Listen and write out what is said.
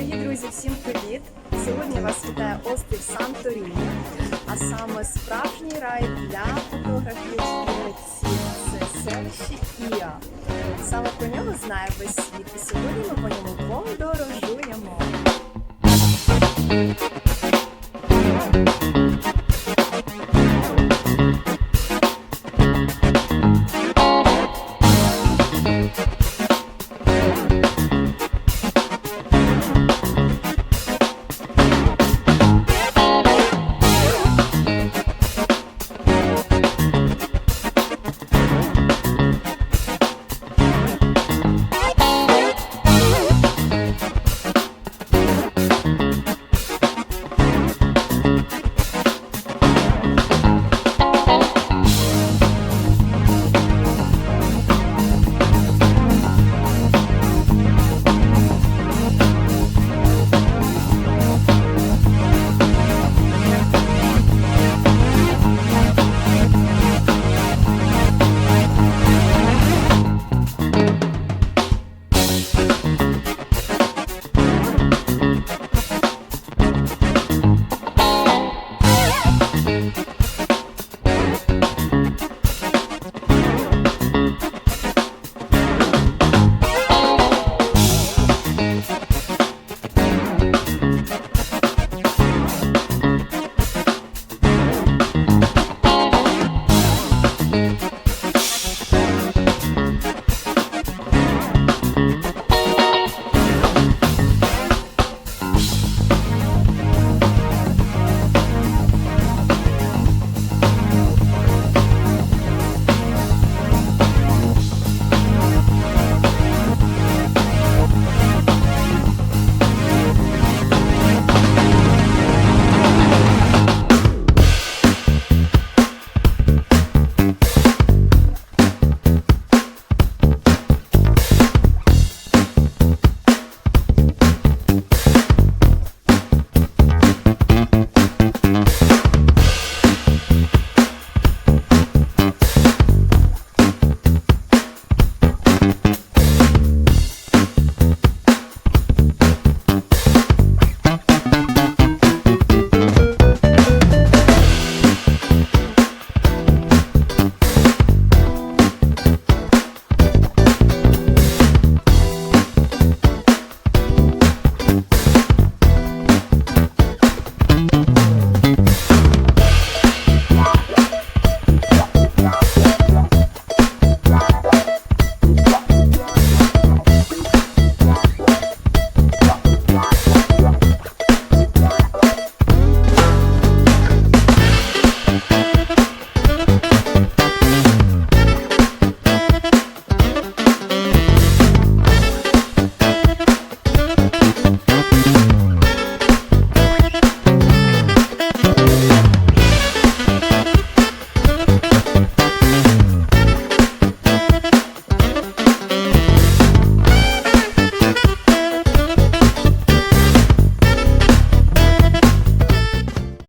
Дорогі друзі, всім привіт! Сьогодні вас вітає острів Санторіні, а саме справжній рай для фотографів митців. Це селище Іа. Саме про нього знає весь світ. І сьогодні ми по ньому подорожуємо.